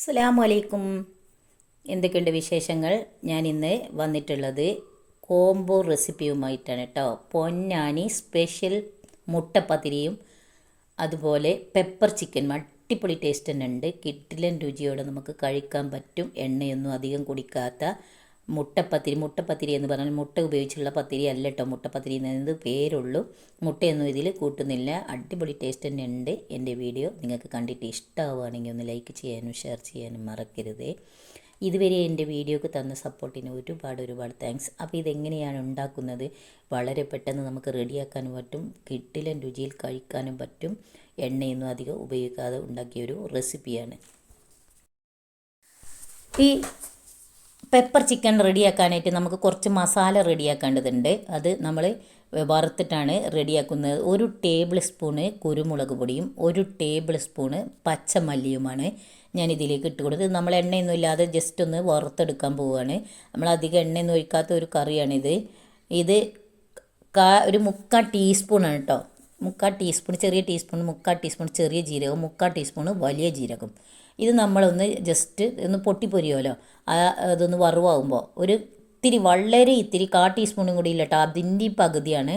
അസ്സലാമു അലൈക്കും എന്തൊക്കെയുണ്ട് വിശേഷങ്ങൾ? ഞാൻ ഇന്ന് വന്നിട്ടുള്ളത് കോംബോ റെസിപ്പിയുമായിട്ടാണ് കേട്ടോ പൊന്നാനി സ്പെഷ്യൽ മുട്ടപ്പത്തിരിയും അതുപോലെ പെപ്പർ ചിക്കൻ. അടിപൊളി ടേസ്റ്റ് തന്നെ ഉണ്ട്. കിട്ടിലൻ രുചിയോടെ നമുക്ക് കഴിക്കാൻ പറ്റും. എണ്ണയൊന്നും അധികം കുടിക്കാത്ത മുട്ടപ്പത്തിരി മുട്ടപ്പത്തിരി എന്ന് പറഞ്ഞാൽ മുട്ട ഉപയോഗിച്ചുള്ള പത്തിരി അല്ല കേട്ടോ മുട്ടപ്പത്തിരി എന്നത് പേരുള്ളൂ. മുട്ടയൊന്നും ഇതിൽ കൂട്ടുന്നില്ല. അടിപൊളി ടേസ്റ്റ് തന്നെ ഉണ്ട് എന്റെ വീഡിയോ. നിങ്ങൾക്ക് കണ്ടിട്ട് ഇഷ്ടമാവുകയാണെങ്കിൽ ഒന്ന് ലൈക്ക് ചെയ്യാനും ഷെയർ ചെയ്യാനും മറക്കരുതേ. ഇതുവരെ എന്റെ വീഡിയോക്ക് തന്ന സപ്പോർട്ടിന് ഒരുപാട് ഒരുപാട് താങ്ക്സ് അപ്പോൾ ഇതെങ്ങനെയാണ് ഉണ്ടാക്കുന്നത്? വളരെ പെട്ടെന്ന് നമുക്ക് റെഡിയാക്കാനും പറ്റും. കിട്ടിലൻ രുചിയിൽ കഴിക്കാനും പറ്റും. എണ്ണയൊന്നും അധികം ഉപയോഗിക്കാതെ ഉണ്ടാക്കിയ ഒരു റെസിപ്പിയാണ് ഈ പെപ്പർ ചിക്കൻ റെഡിയാക്കാനായിട്ട് നമുക്ക് കുറച്ച് മസാല റെഡിയാക്കേണ്ടതുണ്ട് അത് നമ്മൾ വറുത്തിട്ടാണ് റെഡിയാക്കുന്നത് ഒരു ടേബിൾ സ്പൂണ് കുരുമുളക് പൊടിയും ഒരു ടേബിൾ സ്പൂണ് പച്ചമല്ലിയുമാണ് ഞാൻ ഇതിലേക്ക് ഇട്ട് കൊടുത്തത് നമ്മൾ എണ്ണയൊന്നും ഇല്ലാതെ ജസ്റ്റ് ഒന്ന് വറുത്തെടുക്കാൻ പോവുകയാണ് നമ്മൾ അധികം എണ്ണയൊന്നും ഒഴിക്കാത്ത ഒരു കറിയാണിത്. ഇത് കാ ഒരു മുക്കാൽ ടീസ്പൂണാണ് കേട്ടോ മുക്കാൽ ടീസ്പൂൺ ചെറിയ ടീസ്പൂൺ മുക്കാൽ ടീസ്പൂൺ ചെറിയ ജീരകം മുക്കാൽ ടീസ്പൂൺ വലിയ ജീരകം. ഇത് നമ്മളൊന്ന് ജസ്റ്റ് ഒന്ന് പൊട്ടിപ്പൊരിയോലോ? അതൊന്ന് വറുവാകുമ്പോൾ ഒരു ഇത്തിരി വളരെ ഇത്തിരി കാ ടീസ്പൂണും കൂടി ഇല്ല കേട്ടോ അതിന്റെ പകുതിയാണ്.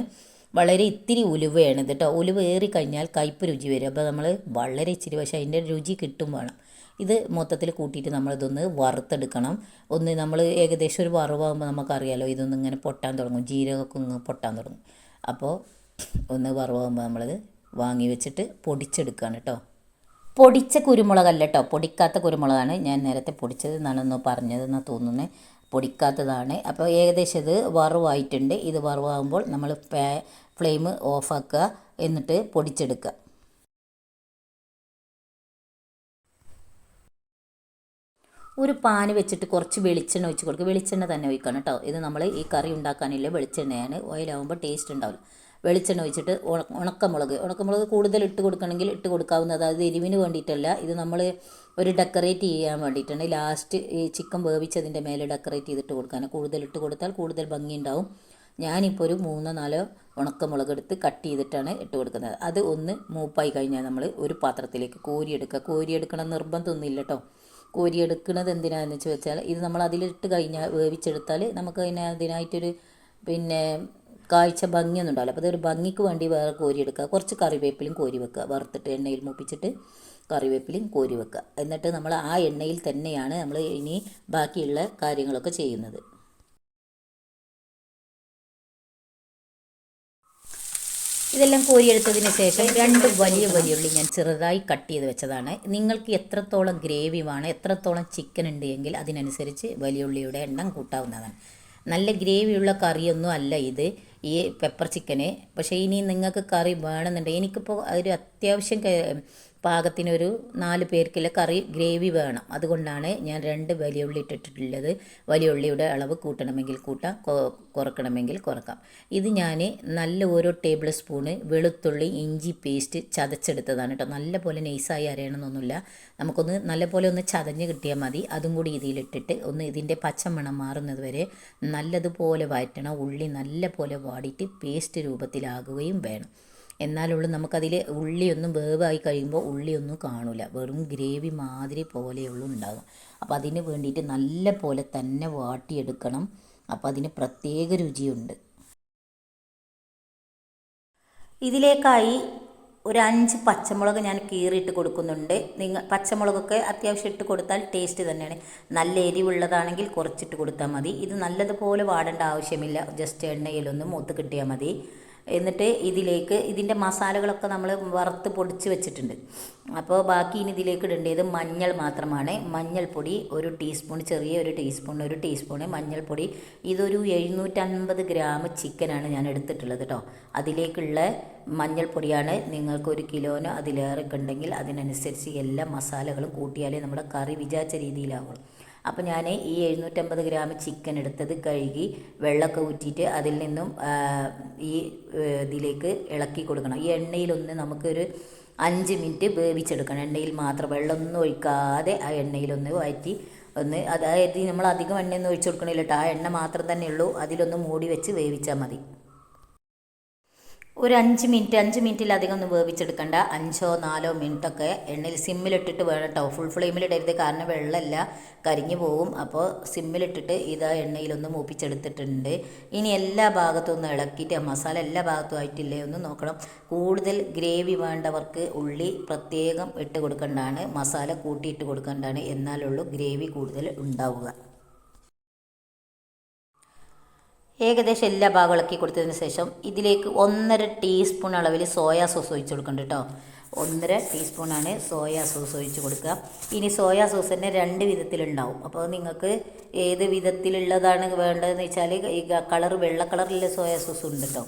വളരെ ഇത്തിരി ഉലുവയാണ് ഇത് കേട്ടോ ഉലുവ ഏറി കഴിഞ്ഞാൽ കയ്പ്പ് രുചി വരും. അപ്പോൾ നമ്മൾ വളരെ ഇച്ചിരി പക്ഷേ അതിന്റെ രുചി കിട്ടും വേണം. ഇത് മൊത്തത്തിൽ കൂട്ടിയിട്ട് നമ്മളിതൊന്ന് വറുത്തെടുക്കണം. ഒന്ന് നമ്മൾ ഏകദേശം ഒരു വറവാകുമ്പോൾ നമുക്കറിയാലോ ഇതൊന്ന് ഇങ്ങനെ പൊട്ടാൻ തുടങ്ങും. ജീരകമൊക്കെ ഒന്ന് പൊട്ടാൻ തുടങ്ങും. അപ്പോൾ ഒന്ന് വറവാകുമ്പോൾ നമ്മളത് വാങ്ങി വെച്ചിട്ട് പൊടിച്ചെടുക്കുകയാണ് കേട്ടോ പൊടിച്ച കുരുമുളകല്ല കേട്ടോ പൊടിക്കാത്ത കുരുമുളകാണ് ഞാൻ നേരത്തെ പൊടിച്ചത് എന്നാണെന്ന് പറഞ്ഞതെന്നാണ് തോന്നുന്നത് പൊടിക്കാത്തതാണ്. അപ്പോൾ ഏകദേശം ഇത് വറവായിട്ടുണ്ട്. ഇത് വറുവാകുമ്പോൾ നമ്മൾ ഫ്ലെയിം ഓഫാക്കുക. എന്നിട്ട് പൊടിച്ചെടുക്കുക. ഒരു പാന് വെച്ചിട്ട് കുറച്ച് വെളിച്ചെണ്ണ ഒഴിച്ച് കൊടുക്കുക. വെളിച്ചെണ്ണ തന്നെ ഒഴിക്കണം കേട്ടോ. ഇത് നമ്മൾ ഈ കറി ഉണ്ടാക്കാനില്ല വെളിച്ചെണ്ണയാണ്. ഓയിലാകുമ്പോൾ ടേസ്റ്റ് ഉണ്ടാവില്ല. വെളിച്ചെണ്ണ ഒഴിച്ചിട്ട് ഉണക്കമുളക്. ഉണക്കമുളക് കൂടുതൽ ഇട്ട് കൊടുക്കണമെങ്കിൽ ഇട്ട് കൊടുക്കാവുന്നത് അതായത് എരിവിന് വേണ്ടിയിട്ടല്ല. ഇത് നമ്മൾ ഒരു ഡെക്കറേറ്റ് ചെയ്യാൻ വേണ്ടിയിട്ടാണ്. ലാസ്റ്റ് ഈ ചിക്കൻ വേവിച്ചതിന്റെ മേലെ ഡെക്കറേറ്റ് ചെയ്തിട്ട് കൊടുക്കാൻ കൂടുതൽ ഇട്ട് കൊടുത്താൽ കൂടുതൽ ഭംഗിയുണ്ടാവും. ഞാനിപ്പോൾ ഒരു മൂന്നോ നാലോ ഉണക്കമുളക് എടുത്ത് കട്ട് ചെയ്തിട്ടാണ് ഇട്ട് കൊടുക്കുന്നത്. അത് ഒന്ന് മൂപ്പായി കഴിഞ്ഞാൽ നമ്മൾ ഒരു പാത്രത്തിലേക്ക് കോരിയെടുക്കുക. കോരിയെടുക്കണം നിർബന്ധമൊന്നുമില്ല കേട്ടോ. കോരിയെടുക്കുന്നത് എന്തിനാണെന്ന് വെച്ച് വെച്ചാൽ ഇത് നമ്മൾ അതിലിട്ട് കഴിഞ്ഞാൽ വേവിച്ചെടുത്താൽ നമുക്ക് അതിന് അതിനായിട്ടൊരു പിന്നെ കാഴ്ച ഭംഗിയൊന്നും ഉണ്ടാവില്ല അപ്പോൾ അതൊരു ഭംഗിക്ക് വേണ്ടി വേറെ കോരി എടുക്കുക. കുറച്ച് കറിവേപ്പിലും കോരി വെക്കുക. വറുത്തിട്ട് എണ്ണയിൽ മൂപ്പിച്ചിട്ട് കറിവേപ്പിലും കോരി വെക്കുക. എന്നിട്ട് നമ്മൾ ആ എണ്ണയിൽ തന്നെയാണ് നമ്മൾ ഇനി ബാക്കിയുള്ള കാര്യങ്ങളൊക്കെ ചെയ്യുന്നത്. ഇതെല്ലാം കോരിയെടുത്തതിന് ശേഷം രണ്ട് വലിയ വലിയ ഉള്ളി ഞാൻ ചെറുതായി കട്ട് ചെയ്ത് വെച്ചതാണ്. നിങ്ങൾക്ക് എത്രത്തോളം ഗ്രേവി വേണം എത്രത്തോളം ചിക്കൻ ഉണ്ട് എങ്കിൽ അതിനനുസരിച്ച് വലിയ ഉള്ളിയുടെ എണ്ണം കൂട്ടാവുന്നതാണ്. നല്ല ഗ്രേവിയുള്ള കറിയൊന്നും അല്ല ഇത്. ഈ പെപ്പർ ചിക്കന് പക്ഷേ ഇനി നിങ്ങൾക്ക് കറി വേണമെന്നുണ്ടെങ്കിൽ എനിക്കിപ്പോൾ ഒരു അത്യാവശ്യം പാകത്തിനൊരു നാല് പേർക്കുള്ള കറി ഗ്രേവി വേണം. അതുകൊണ്ടാണ് ഞാൻ രണ്ട് വലിയ ഉള്ളി ഇട്ടിട്ടുള്ളത്. വലിയ ഉള്ളിയുടെ അളവ് കൂട്ടണമെങ്കിൽ കൂട്ടാം കുറക്കണമെങ്കിൽ കുറക്കാം. ഇത് ഞാൻ നല്ല ഓരോ ടേബിൾ സ്പൂണ് വെളുത്തുള്ളി ഇഞ്ചി പേസ്റ്റ് ചതച്ചെടുത്തതാണ് കേട്ടോ നല്ല പോലെ നൈസായി അരയണമെന്നൊന്നുമില്ല. നമുക്കൊന്ന് നല്ല പോലെ ഒന്ന് ചതഞ്ഞ് കിട്ടിയാൽ മതി. അതും കൂടി ഇതിലിട്ടിട്ട് ഒന്ന് ഇതിന്റെ പച്ചമണം മാറുന്നത് വരെ നല്ലതുപോലെ വഴറ്റണം. ഉള്ളി നല്ല പോലെ വാടിയിട്ട് പേസ്റ്റ് രൂപത്തിലാകുകയും വേണം. എന്നാലുള്ളൂ നമുക്കതിൽ ഉള്ളിയൊന്നും വേവായി കഴിയുമ്പോൾ ഉള്ളിയൊന്നും കാണില്ല വെറും ഗ്രേവി മാതിരി പോലെയുള്ളൂ ഉണ്ടാകും അപ്പോൾ അതിന് വേണ്ടിയിട്ട് നല്ല പോലെ തന്നെ വാട്ടിയെടുക്കണം. അപ്പോൾ അതിന് പ്രത്യേക രുചിയുണ്ട്. ഇതിലേക്കായി ഒരു അഞ്ച് പച്ചമുളക് ഞാൻ കീറിയിട്ട് കൊടുക്കുന്നുണ്ട്. നിങ്ങൾ പച്ചമുളകൊക്കെ അത്യാവശ്യം ഇട്ട് കൊടുത്താൽ ടേസ്റ്റ് തന്നെയാണ്. നല്ല എരിവുള്ളതാണെങ്കിൽ കുറച്ചിട്ട് കൊടുത്താൽ മതി. ഇത് നല്ലതുപോലെ വാടേണ്ട ആവശ്യമില്ല. ജസ്റ്റ് എണ്ണയിലൊന്ന് മൂത്ത് കിട്ടിയാൽ മതി. എന്നിട്ട് ഇതിലേക്ക് ഇതിന്റെ മസാലകളൊക്കെ നമ്മൾ വറുത്ത് പൊടിച്ച് വെച്ചിട്ടുണ്ട്. അപ്പോൾ ബാക്കി ഇനി ഇതിലേക്ക് ഇടേണ്ടത് മഞ്ഞൾ മാത്രമാണ്. മഞ്ഞൾപ്പൊടി ഒരു ടീസ്പൂൺ ചെറിയ ഒരു ടീസ്പൂൺ ഒരു ടീസ്പൂൺ മഞ്ഞൾപ്പൊടി. ഇതൊരു എഴുന്നൂറ്റൻപത് ഗ്രാം ചിക്കനാണ് ഞാൻ എടുത്തിട്ടുള്ളത് കേട്ടോ അതിലേക്കുള്ള മഞ്ഞൾപ്പൊടിയാണ് നിങ്ങൾക്ക് ഒരു കിലോനോ അതിലേറെ ഉണ്ടെങ്കിൽ അതിനനുസരിച്ച് എല്ലാ മസാലകളും കൂട്ടിയാലേ നമ്മുടെ കറി വിചാരിച്ച രീതിയിലാവുള്ളൂ. അപ്പോൾ ഞാൻ ഈ എഴുന്നൂറ്റമ്പത് ഗ്രാം ചിക്കൻ എടുത്തത് കഴുകി വെള്ളമൊക്കെ ഊറ്റിയിട്ട് അതിൽ നിന്നും ഈ ഇതിലേക്ക് ഇളക്കി കൊടുക്കണം. ഈ എണ്ണയിലൊന്ന് നമുക്കൊരു അഞ്ച് മിനിറ്റ് വേവിച്ചെടുക്കണം. എണ്ണയിൽ മാത്രം വെള്ളമൊന്നും ഒഴിക്കാതെ ആ എണ്ണയിലൊന്ന് വഴറ്റി ഒന്ന് അതായത് നമ്മൾ അധികം എണ്ണയൊന്നും ഒഴിച്ചു കൊടുക്കണില്ല കേട്ടോ ആ എണ്ണ മാത്രം തന്നെ ഉള്ളൂ. അതിലൊന്ന് മൂടി വെച്ച് വേവിച്ചാൽ മതി. ഒരു അഞ്ച് മിനിറ്റ് അഞ്ച് മിനിറ്റിലധികം ഒന്ന് വേവിച്ചെടുക്കണ്ട. അഞ്ചോ നാലോ മിനിറ്റൊക്കെ എണ്ണയിൽ സിമ്മിലിട്ടിട്ട് വേണം കേട്ടോ ഫുൾ ഫ്ലെയിമിലിടരുത് കാരണം വെള്ളമല്ല കരിഞ്ഞു പോകും. അപ്പോൾ സിമ്മിലിട്ടിട്ട് ഇതാ എണ്ണയിലൊന്ന് മൂപ്പിച്ചെടുത്തിട്ടുണ്ട്. ഇനി എല്ലാ ഭാഗത്തും ഒന്ന് ഇളക്കിയിട്ട് മസാല എല്ലാ ഭാഗത്തും ആയിട്ടില്ലേ ഒന്ന് നോക്കണം. കൂടുതൽ ഗ്രേവി വേണ്ടവർക്ക് ഉള്ളി പ്രത്യേകം ഇട്ട് കൊടുക്കേണ്ടതാണ്. മസാല കൂട്ടിയിട്ട് കൊടുക്കേണ്ടതാണ്. എന്നാലുള്ളൂ ഗ്രേവി കൂടുതൽ ഉണ്ടാവുക. ഏകദേശം എല്ലാ ഭാഗവും ഇളക്കി കൊടുത്തതിന് ശേഷം ഇതിലേക്ക് ഒന്നര ടീസ്പൂൺ അളവിൽ സോയാ സോസ് ഒഴിച്ച് കൊടുക്കുന്നുണ്ട് കേട്ടോ. ഒന്നര ടീസ്പൂണാണ് സോയാ സോസ് ഒഴിച്ച് കൊടുക്കുക. ഇനി സോയാ സോസ് തന്നെ രണ്ട് വിധത്തിലുണ്ടാവും. അപ്പോൾ നിങ്ങൾക്ക് ഏത് വിധത്തിലുള്ളതാണ് വേണ്ടതെന്ന് വെച്ചാൽ ഈ കളർ വെള്ള കളറിലെ സോയാ സോസ് ഉണ്ട് കേട്ടോ.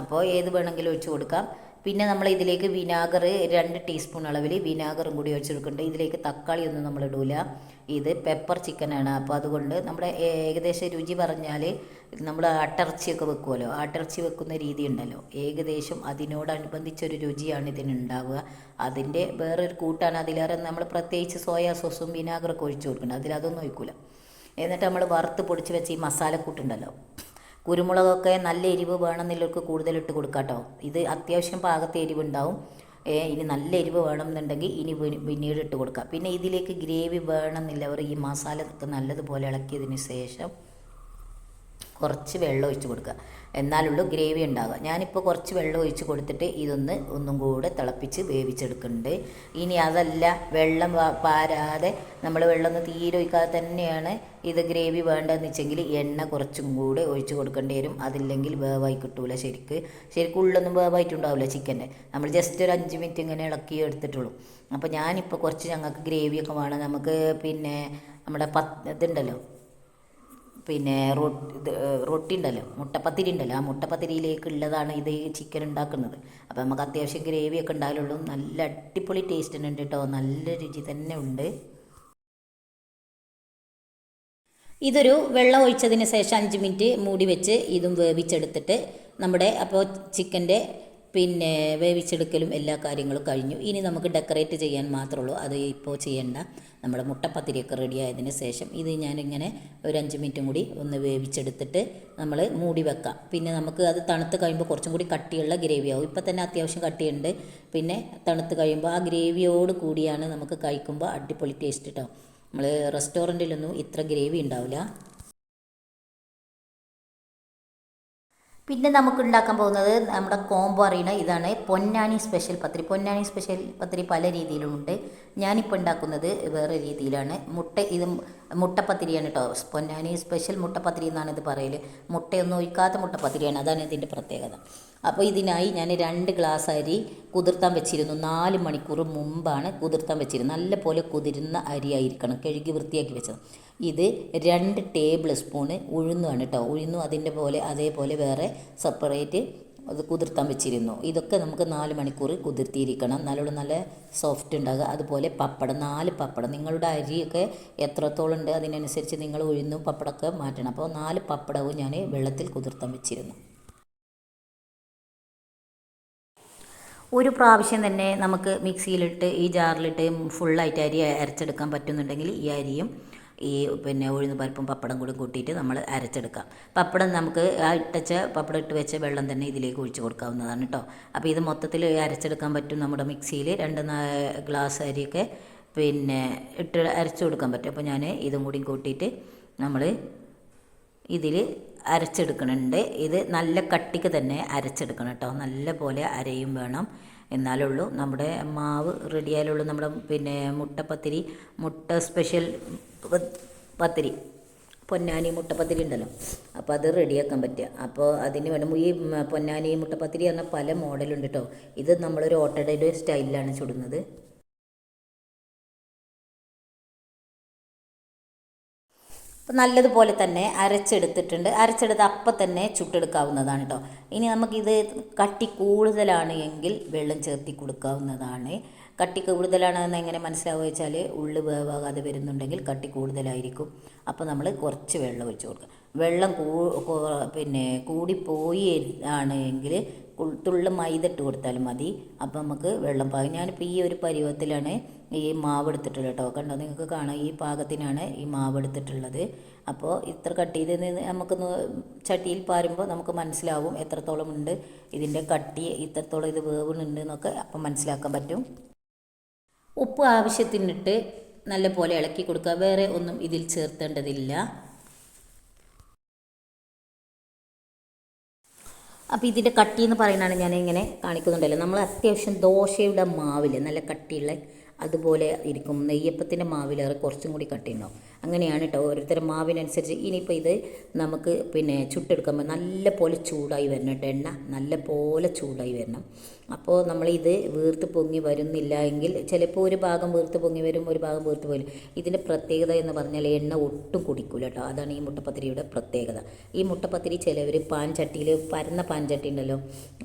അപ്പോൾ ഏത് വേണമെങ്കിലും ഒഴിച്ച് കൊടുക്കാം. പിന്നെ നമ്മൾ ഇതിലേക്ക് വിനാഗർ രണ്ട് ടീസ്പൂൺ അളവിൽ വിനാഗറും കൂടി ഒഴിച്ചെടുക്കുന്നുണ്ട്. ഇതിലേക്ക് തക്കാളി ഒന്നും നമ്മൾ ഇടൂല ഇത് പെപ്പർ ചിക്കനാണ് അപ്പോൾ അതുകൊണ്ട് നമ്മുടെ ഏകദേശം രുചി പറഞ്ഞാൽ നമ്മൾ അട്ടർച്ചിയൊക്കെ വെക്കുമല്ലോ അട്ടർച്ചി വെക്കുന്ന രീതി ഉണ്ടല്ലോ. ഏകദേശം അതിനോടനുബന്ധിച്ചൊരു രുചിയാണ് ഇതിനുണ്ടാവുക. അതിന്റെ വേറൊരു കൂട്ടാണ്. അതിലേറെ നമ്മൾ പ്രത്യേകിച്ച് സോയാ സോസും വിനാഗറൊക്കെ ഒഴിച്ചു കൊടുക്കുന്നുണ്ട്. അതിലതൊന്നും ഒഴിക്കില്ല എന്നിട്ട് നമ്മൾ വറുത്ത് പൊടിച്ച് വെച്ച് ഈ മസാലക്കൂട്ടുണ്ടല്ലോ. കുരുമുളകൊക്കെ നല്ല എരിവ് വേണമെന്നുള്ളവർക്ക് കൂടുതൽ ഇട്ട് കൊടുക്കാം കേട്ടോ ഇത് അത്യാവശ്യം പാകത്തെ എരിവുണ്ടാവും. ഇനി നല്ല എരിവ് വേണമെന്നുണ്ടെങ്കിൽ ഇനി പിന്നീട് ഇട്ട് കൊടുക്കാം. പിന്നെ ഇതിലേക്ക് ഗ്രേവി വേണമെന്നില്ലവർ ഈ മസാല ഒക്കെ നല്ലതുപോലെ ഇളക്കിയതിന് ശേഷം കുറച്ച് വെള്ളം ഒഴിച്ച് കൊടുക്കുക. എന്നാലുള്ളൂ ഗ്രേവി ഉണ്ടാകുക ഞാനിപ്പോൾ കുറച്ച് വെള്ളം ഒഴിച്ച് കൊടുത്തിട്ട് ഇതൊന്ന് ഒന്നും കൂടെ തിളപ്പിച്ച് വേവിച്ചെടുക്കുന്നുണ്ട്. ഇനി അതല്ല വെള്ളം പാരാതെ നമ്മൾ വെള്ളം ഒന്ന് തീരെ ഒഴിക്കാതെ തന്നെയാണ് ഇത് ഗ്രേവി വേണ്ടതെന്ന് വെച്ചെങ്കിൽ എണ്ണ കുറച്ചും കൂടെ ഒഴിച്ച് കൊടുക്കേണ്ടി വരും. അതില്ലെങ്കിൽ വേവായി കിട്ടൂല ശരിക്ക്. ശരിക്കും ഉള്ളൊന്നും വേവായിട്ടുണ്ടാവില്ല ചിക്കന്റെ. നമ്മൾ ജസ്റ്റ് ഒരു അഞ്ച് മിനിറ്റ് ഇങ്ങനെ ഇളക്കി എടുത്തിട്ടുള്ളൂ. അപ്പോൾ ഞാനിപ്പോൾ കുറച്ച് ഞങ്ങൾക്ക് ഗ്രേവിയൊക്കെ വേണം. നമുക്ക് പിന്നെ നമ്മുടെ പത്ത് ഇതുണ്ടല്ലോ പിന്നെ റൊട്ടി ഉണ്ടല്ലോ മുട്ടപ്പത്തിരി ഉണ്ടല്ലോ ആ മുട്ടപ്പത്തിരിയിലേക്ക് ഉള്ളതാണ് ഇത് ചിക്കൻ ഉണ്ടാക്കുന്നത് അപ്പോൾ നമുക്ക് അത്യാവശ്യം ഗ്രേവിയൊക്കെ ഉണ്ടായാലുള്ളൂ. നല്ല അടിപൊളി ടേസ്റ്റ് ഉണ്ട് കേട്ടോ നല്ല രുചി തന്നെ ഉണ്ട്. ഇതൊരു വെള്ളം ഒഴിച്ചതിന് ശേഷം അഞ്ച് മിനിറ്റ് മൂടി വെച്ച് ഇതും വേവിച്ചെടുത്തിട്ട് നമ്മുടെ അപ്പോൾ ചിക്കന്റെ പിന്നെ വേവിച്ചെടുക്കലും എല്ലാ കാര്യങ്ങളും കഴിഞ്ഞു. ഇനി നമുക്ക് ഡെക്കറേറ്റ് ചെയ്യാൻ മാത്രമേ ഉള്ളൂ അത് ഇപ്പോൾ ചെയ്യേണ്ട. നമ്മുടെ മുട്ടപ്പത്തിരിയൊക്കെ റെഡി ആയതിന് ശേഷം ഇത് ഞാനിങ്ങനെ ഒരു അഞ്ച് മിനിറ്റും കൂടി ഒന്ന് വേവിച്ചെടുത്തിട്ട് നമ്മൾ മൂടി വെക്കാം. പിന്നെ നമുക്ക് അത് തണുത്ത് കഴിയുമ്പോൾ കുറച്ചും കൂടി കട്ടിയുള്ള ഗ്രേവി ആവും. ഇപ്പം തന്നെ അത്യാവശ്യം കട്ടിയുണ്ട്. പിന്നെ തണുത്ത് കഴിയുമ്പോൾ ആ ഗ്രേവിയോട് കൂടിയാണ് നമുക്ക് കഴിക്കുമ്പോൾ അടിപൊളി ടേസ്റ്റ് കിട്ടും നമ്മൾ റെസ്റ്റോറന്റിലൊന്നും ഇത്ര ഗ്രേവി ഉണ്ടാവില്ല പിന്നെ നമുക്ക് ഉണ്ടാക്കാൻ പോകുന്നത് നമ്മുടെ കോംബോ അറിയണ ഇതാണ്. പൊന്നാനി സ്പെഷ്യൽ പത്തിരി. പൊന്നാനി സ്പെഷ്യൽ പത്തിരി പല രീതിയിലുമുണ്ട്. ഞാനിപ്പോൾ ഉണ്ടാക്കുന്നത് വേറെ രീതിയിലാണ്. മുട്ട ഇത് മുട്ടപ്പത്തിരിയാണ് കേട്ടോ പൊന്നാനി സ്പെഷ്യൽ മുട്ടപ്പത്തിരി എന്നാണ് ഇത് പറയൽ മുട്ടയൊന്നും ഒഴിക്കാത്ത മുട്ടപ്പത്തിരിയാണ്. അതാണ് ഇതിന്റെ പ്രത്യേകത. അപ്പോൾ ഇതിനായി ഞാൻ രണ്ട് ഗ്ലാസ് അരി കുതിർത്താൻ വെച്ചിരുന്നു. നാല് മണിക്കൂർ മുമ്പാണ് കുതിർത്താൻ വെച്ചിരുന്നത്. നല്ലപോലെ കുതിരുന്ന അരി ആയിരിക്കണം കഴുകി വൃത്തിയാക്കി വെച്ചത്. ഇത് രണ്ട് ടേബിൾ സ്പൂണ് ഉഴുന്നുമാണ് കേട്ടോ. ഉഴുന്നും അതിന്റെ പോലെ അതേപോലെ വേറെ സെപ്പറേറ്റ് അത് കുതിർത്താൻ വെച്ചിരുന്നു. ഇതൊക്കെ നമുക്ക് നാല് മണിക്കൂർ കുതിർത്തിയിരിക്കണം. നല്ലോണം നല്ല സോഫ്റ്റ് ഉണ്ടാകുക. അതുപോലെ പപ്പടം നാല് പപ്പടം. നിങ്ങളുടെ അരിയൊക്കെ എത്രത്തോളം ഉണ്ട് അതിനനുസരിച്ച് നിങ്ങൾ ഉഴുന്നും പപ്പടമൊക്കെ മാറ്റണം. അപ്പോൾ നാല് പപ്പടവും ഞാൻ വെള്ളത്തിൽ കുതിർത്താൻ വെച്ചിരുന്നു. ഒരു പ്രാവശ്യം തന്നെ നമുക്ക് മിക്സിയിലിട്ട് ഈ ജാറിലിട്ട് ഫുള്ളായിട്ട് അരി അരച്ചെടുക്കാൻ പറ്റുന്നുണ്ടെങ്കിൽ ഈ അരിയും ഈ പിന്നെ ഉഴുന്ന് പരിപ്പും പപ്പടം കൂടി കൂട്ടിയിട്ട് നമ്മൾ അരച്ചെടുക്കാം. പപ്പടം നമുക്ക് ആ ഇട്ടച്ച പപ്പടം ഇട്ട് വെച്ച വെള്ളം തന്നെ ഇതിലേക്ക് ഒഴിച്ച് കൊടുക്കാവുന്നതാണ് കേട്ടോ. അപ്പോൾ ഇത് മൊത്തത്തിൽ അരച്ചെടുക്കാൻ പറ്റും നമ്മുടെ മിക്സിയിൽ രണ്ട് ഗ്ലാസ് അരിയൊക്കെ പിന്നെ ഇട്ട് അരച്ചു കൊടുക്കാൻ പറ്റും. അപ്പോൾ ഞാൻ ഇതും കൂടി കൂട്ടിയിട്ട് നമ്മൾ ഇതിൽ അരച്ചെടുക്കണുണ്ട്. ഇത് നല്ല കട്ടിക്ക് തന്നെ അരച്ചെടുക്കണം കേട്ടോ. നല്ല പോലെ അരയും വേണം. എന്നാലുള്ളൂ നമ്മുടെ മാവ് റെഡിയായാലുള്ളൂ നമ്മുടെ പിന്നെ മുട്ടപ്പത്തിരി മുട്ട സ്പെഷ്യൽ പത്തിരി പൊന്നാനി മുട്ടപ്പത്തിരി ഉണ്ടല്ലോ. അപ്പോൾ അത് റെഡിയാക്കാൻ പറ്റുക. അപ്പോൾ അതിന് വേണം. ഈ പൊന്നാനി മുട്ടപ്പത്തിരി പറഞ്ഞാൽ പല മോഡലുണ്ട് കേട്ടോ. ഇത് നമ്മളൊരു ഓട്ടോയുടെ സ്റ്റൈലിലാണ് ചുടുന്നത്. അപ്പോൾ നല്ലതുപോലെ തന്നെ അരച്ചെടുത്തിട്ടുണ്ട്. അരച്ചെടുത്ത് അപ്പം തന്നെ ചുട്ടെടുക്കാവുന്നതാണ് കേട്ടോ ഇനി നമുക്കിത് കട്ടി കൂടുതലാണ് എങ്കിൽ വെള്ളം ചേർത്തി കൊടുക്കാവുന്നതാണ്. കട്ടി കൂടുതലാണെന്ന് എങ്ങനെ മനസ്സിലാവുക വെച്ചാൽ ഉള്ളു വേവാകാതെ വരുന്നുണ്ടെങ്കിൽ കട്ടി കൂടുതലായിരിക്കും. അപ്പോൾ നമ്മൾ കുറച്ച് വെള്ളം ഒഴിച്ച് കൊടുക്കുക. വെള്ളം പിന്നെ കൂടിപ്പോയി ആണ് എങ്കിൽ തുള്ളി മൈദ ഇട്ട് കൊടുത്താലും മതി. അപ്പം നമുക്ക് വെള്ളം പാകം ഞാനിപ്പോൾ ഈ ഒരു പരുവത്തിലാണ് ഈ മാവ് എടുത്തിട്ടുള്ളത് കേട്ടോ. കണ്ടോ? നിങ്ങൾക്ക് കാണാം. ഈ പാകത്തിനാണ് ഈ മാവ് എടുത്തിട്ടുള്ളത്. അപ്പോൾ ഇത്ര കട്ടി നിന്ന് നമുക്കൊന്ന് ചട്ടിയിൽ പാരുമ്പോൾ നമുക്ക് മനസ്സിലാവും എത്രത്തോളം ഉണ്ട്. ഇതിന്റെ കട്ടി ഇത്രത്തോളം ഇത് വേവുന്നുണ്ട് എന്നൊക്കെ അപ്പം മനസ്സിലാക്കാൻ പറ്റും. ഉപ്പ് ആവശ്യത്തിനിട്ട് നല്ല പോലെ ഇളക്കി കൊടുക്കുക. വേറെ ഒന്നും ഇതിൽ ചേർത്തേണ്ടതില്ല. അപ്പോൾ ഇതിന്റെ കട്ടി എന്ന് പറയുന്നതാണ് ഞാൻ ഇങ്ങനെ കാണിക്കുന്നുണ്ടല്ലോ. നമ്മൾ അത്യാവശ്യം ദോശയുടെ മാവിൽ നല്ല കട്ടിയുള്ള അതുപോലെ ഇരിക്കും. നെയ്യപ്പത്തിന്റെ മാവിലേറെ കുറച്ചും കൂടി കട്ടിയുണ്ടാവും. അങ്ങനെയാണ് കേട്ടോ ഓരോരുത്തരുടെ മാവിനനുസരിച്ച് ഇനിയിപ്പോൾ ഇത് നമുക്ക് പിന്നെ ചുട്ടെടുക്കുമ്പോൾ നല്ല പോലെ ചൂടായി വരണം കേട്ടോ എണ്ണ നല്ല പോലെ ചൂടായി വരണം. അപ്പോൾ നമ്മളിത് വീർത്ത് പൊങ്ങി വരുന്നില്ല എങ്കിൽ ചിലപ്പോൾ ഒരു ഭാഗം വീർത്ത് പൊങ്ങി വരും ഒരു ഭാഗം വീർത്ത് പോലും ഇതിന്റെ പ്രത്യേകത എന്ന് പറഞ്ഞാൽ എണ്ണ ഒട്ടും കുടിക്കൂല കേട്ടോ അതാണ് ഈ മുട്ടപ്പത്തിരിയുടെ പ്രത്യേകത. ഈ മുട്ടപ്പത്തിരി ചിലവർ പാൻചട്ടിയിൽ പരന്ന പാൻചട്ടി ഉണ്ടല്ലോ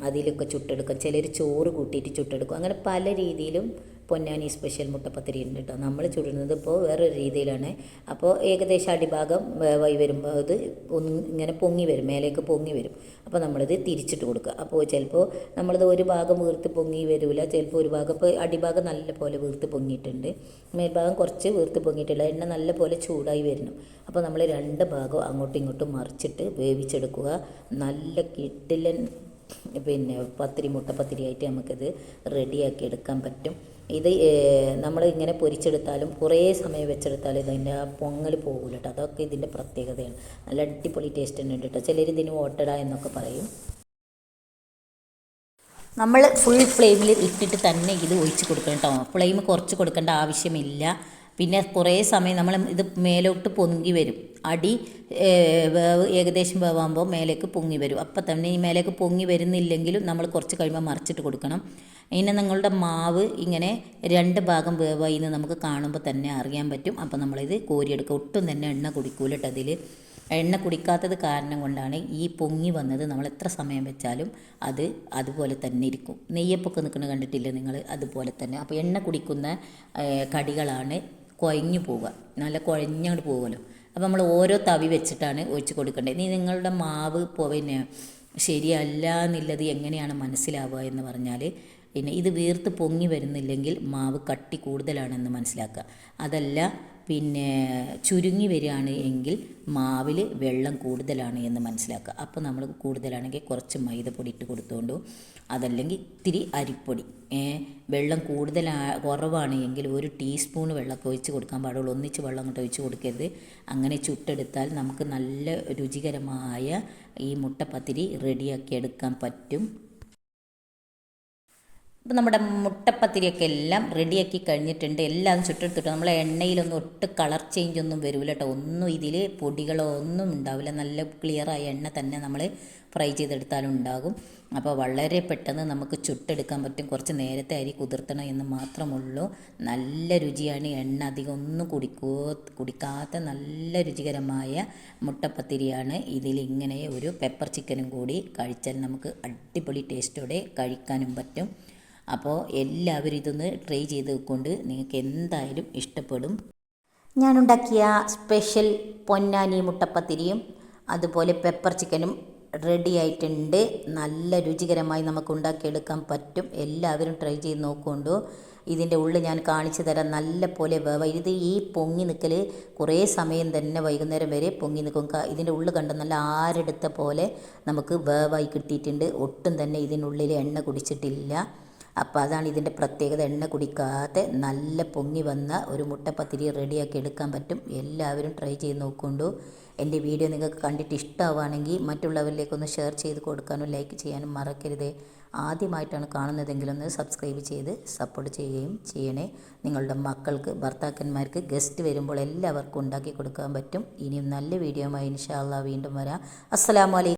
അതിലൊക്കെ ചുട്ടെടുക്കും. ചിലർ ചോറ് കൂട്ടിയിട്ട് ചുട്ടെടുക്കും. അങ്ങനെ പല രീതിയിലും പൊന്നാനി സ്പെഷ്യൽ മുട്ടപ്പത്തിരി ഉണ്ട് കേട്ടോ നമ്മൾ ചുടുന്നത് ഇപ്പോൾ വേറൊരു രീതിയിലാണ്. അപ്പോൾ ഏകദേശം അടിഭാഗം വേവായി വരുമ്പോൾ അത് ഒന്ന് ഇങ്ങനെ പൊങ്ങി വരും മേലേക്ക് പൊങ്ങി വരും. അപ്പോൾ നമ്മളിത് തിരിച്ചിട്ട് കൊടുക്കുക. അപ്പോൾ ചിലപ്പോൾ നമ്മളിത് ഒരു ഭാഗം വീർത്ത് പൊങ്ങി വരില്ല ചിലപ്പോൾ ഒരു ഭാഗം ഇപ്പോൾ അടിഭാഗം നല്ല പോലെ വീർത്ത് പൊങ്ങിയിട്ടുണ്ട്. മേൽഭാഗം കുറച്ച് വീർത്ത് പൊങ്ങിയിട്ടില്ല എണ്ണ നല്ല പോലെ ചൂടായി വരുന്നു അപ്പോൾ നമ്മൾ രണ്ട് ഭാഗം അങ്ങോട്ടും ഇങ്ങോട്ടും മറിച്ചിട്ട് വേവിച്ചെടുക്കുക. നല്ല കിട്ടിലൻ പിന്നെ പത്തിരി മുട്ടപ്പത്തിരിയായിട്ട് നമുക്കിത് റെഡിയാക്കി എടുക്കാൻ പറ്റും. ഇത് നമ്മൾ ഇങ്ങനെ പൊരിച്ചെടുത്താലും കുറേ സമയം വെച്ചെടുത്താലും ഇതിന്റെ ആ പൊങ്ങൽ പോകില്ല കേട്ടോ അതൊക്കെ ഇതിന്റെ പ്രത്യേകതയാണ്. നല്ല അടിപൊളി ടേസ്റ്റ് ഉണ്ട് കേട്ടോ ചിലർ ഇതിന് ഓട്ടട എന്നൊക്കെ പറയും. നമ്മൾ ഫുൾ ഫ്ലെയിമിൽ ഇട്ടിട്ട് തന്നെ ഇത് ഒഴിച്ച് കൊടുക്കണം കേട്ടോ ഫ്ലെയിം കുറച്ച് കൊടുക്കേണ്ട ആവശ്യമില്ല. പിന്നെ കുറേ സമയം നമ്മൾ ഇത് മേലോട്ട് പൊങ്ങി വരും. അടി വേവ് ഏകദേശം വേവാകുമ്പോൾ മേലേക്ക് പൊങ്ങി വരും. അപ്പം തന്നെ ഈ മേലേക്ക് പൊങ്ങി വരുന്നില്ലെങ്കിലും നമ്മൾ കുറച്ച് കഴിയുമ്പോൾ മറിച്ചിട്ട് കൊടുക്കണം. ഇനി നിങ്ങളുടെ മാവ് ഇങ്ങനെ രണ്ട് ഭാഗം വേവായി എന്ന് നമുക്ക് കാണുമ്പോൾ തന്നെ അറിയാൻ പറ്റും. അപ്പോൾ നമ്മളിത് കോരിയെടുക്കുക. ഒട്ടും തന്നെ എണ്ണ കുടിക്കൂല കേട്ടോ അതിൽ എണ്ണ കുടിക്കാത്തത് കാരണം കൊണ്ടാണ് ഈ പൊങ്ങി വന്നത്. നമ്മൾ എത്ര സമയം വെച്ചാലും അത് അതുപോലെ തന്നെ ഇരിക്കും. നെയ്യപ്പൊക്കെ നിൽക്കുന്നത് കണ്ടിട്ടില്ല നിങ്ങൾ? അതുപോലെ തന്നെ. അപ്പോൾ എണ്ണ കുടിക്കുന്ന കടികളാണ് കുഴഞ്ഞു പോവുക. നല്ല കുഴഞ്ഞങ്ങോട്ട് പോകുമല്ലോ അപ്പോൾ നമ്മൾ ഓരോ തവി വെച്ചിട്ടാണ് ഒഴിച്ച് കൊടുക്കേണ്ടത്. ഇനി നിങ്ങളുടെ മാവ് പിന്നെ ശരിയല്ല എന്നുള്ളത് എങ്ങനെയാണ് മനസ്സിലാവുക എന്ന് പറഞ്ഞാൽ പിന്നെ ഇത് വീർത്ത് പൊങ്ങി വരുന്നില്ലെങ്കിൽ മാവ് കട്ടി കൂടുതലാണെന്ന് മനസ്സിലാക്കുക. അതല്ല പിന്നെ ചുരുങ്ങി വരികയാണ് എങ്കിൽ മാവിൽ വെള്ളം കൂടുതലാണ് എന്ന് മനസ്സിലാക്കുക. അപ്പോൾ നമ്മൾ കൂടുതലാണെങ്കിൽ കുറച്ച് മൈദപ്പൊടി ഇട്ട് കൊടുത്തുകൊണ്ടു അതല്ലെങ്കിൽ ഇത്തിരി അരിപ്പൊടി. വെള്ളം കൂടുതൽ കുറവാണ് എങ്കിൽ ഒരു ടീസ്പൂൺ വെള്ളമൊക്കെ ഒഴിച്ച് കൊടുക്കാൻ പാടുള്ളൂ. ഒന്നിച്ച് വെള്ളം അങ്ങോട്ട് ഒഴിച്ച് കൊടുക്കരുത്. അങ്ങനെ ചുട്ടെടുത്താൽ നമുക്ക് നല്ല രുചികരമായ ഈ മുട്ടപ്പത്തിരി റെഡിയാക്കി എടുക്കാൻ പറ്റും. ഇപ്പം നമ്മുടെ മുട്ടപ്പത്തിരിയൊക്കെ എല്ലാം റെഡിയാക്കി കഴിഞ്ഞിട്ടുണ്ട്. എല്ലാം ചുട്ടെടുത്തിട്ട്. നമ്മൾ എണ്ണയിലൊന്നും ഒട്ട് കളർ ചേഞ്ച് ഒന്നും വരില്ല കേട്ടോ ഒന്നും ഇതിൽ പൊടികളോ ഒന്നും ഉണ്ടാവില്ല. നല്ല ക്ലിയറായ എണ്ണ തന്നെ നമ്മൾ ഫ്രൈ ചെയ്തെടുത്താലും ഉണ്ടാകും. അപ്പോൾ വളരെ പെട്ടെന്ന് നമുക്ക് ചുട്ടെടുക്കാൻ പറ്റും. കുറച്ച് നേരത്തെ അരി കുതിർത്തണം എന്ന് മാത്രമുള്ളൂ. നല്ല രുചിയാണ് എണ്ണ. അധികം ഒന്നും കുടിക്കോ കുടിക്കാത്ത നല്ല രുചികരമായ മുട്ടപ്പത്തിരിയാണ്. ഇതിലിങ്ങനെ ഒരു പെപ്പർ ചിക്കനും കൂടി കഴിച്ചാൽ നമുക്ക് അടിപൊളി ടേസ്റ്റോടെ കഴിക്കാനും പറ്റും. അപ്പോൾ എല്ലാവരും ഇതൊന്ന് ട്രൈ ചെയ്ത് കൊണ്ട് നിങ്ങൾക്ക് എന്തായാലും ഇഷ്ടപ്പെടും. ഞാനുണ്ടാക്കിയ സ്പെഷ്യൽ പൊന്നാനി മുട്ടപ്പത്തിരിയും അതുപോലെ പെപ്പർ ചിക്കനും റെഡി ആയിട്ടുണ്ട്. നല്ല രുചികരമായി നമുക്ക് ഉണ്ടാക്കിയെടുക്കാൻ പറ്റും. എല്ലാവരും ട്രൈ ചെയ്ത് നോക്കുകൊണ്ടു ഇതിന്റെ ഉള്ളിൽ ഞാൻ കാണിച്ചു തരാം. നല്ല പോലെ വേവ. ഈ പൊങ്ങി നിൽക്കൽ കുറേ സമയം തന്നെ വൈകുന്നേരം വരെ പൊങ്ങി നിൽക്കും ഇതിന്റെ ഉള്ളിൽ കണ്ട? നല്ല ആരെടുത്ത പോലെ നമുക്ക് വേവായി കിട്ടിയിട്ടുണ്ട്. ഒട്ടും തന്നെ ഇതിനുള്ളിൽ എണ്ണ കുടിച്ചിട്ടില്ല. അപ്പോൾ അതാണ് ഇതിന്റെ പ്രത്യേകത. എണ്ണ കുടിക്കാതെ നല്ല പൊങ്ങി വന്ന ഒരു മുട്ടപ്പത്തിരി റെഡിയാക്കി എടുക്കാൻ പറ്റും. എല്ലാവരും ട്രൈ ചെയ്ത് നോക്കൊണ്ടു. എന്റെ വീഡിയോ നിങ്ങൾക്ക് കണ്ടിട്ട് ഇഷ്ടമാവുകയാണെങ്കിൽ മറ്റുള്ളവരിലേക്കൊന്ന് ഷെയർ ചെയ്ത് കൊടുക്കാനും ലൈക്ക് ചെയ്യാനും മറക്കരുത്. ആദ്യമായിട്ടാണ് കാണുന്നതെങ്കിൽ ഒന്ന് സബ്സ്ക്രൈബ് ചെയ്ത് സപ്പോർട്ട് ചെയ്യുകയും ചെയ്യണേ. നിങ്ങളുടെ മക്കൾക്ക് ഭർത്താക്കന്മാർക്ക് ഗസ്റ്റ് വരുമ്പോൾ എല്ലാവർക്കും ഉണ്ടാക്കി കൊടുക്കാൻ പറ്റും. ഇനിയും നല്ല വീഡിയോയുമായി ഇൻഷാല്ല വീണ്ടും വരാം. അസ്സലാമു അലൈക്കും.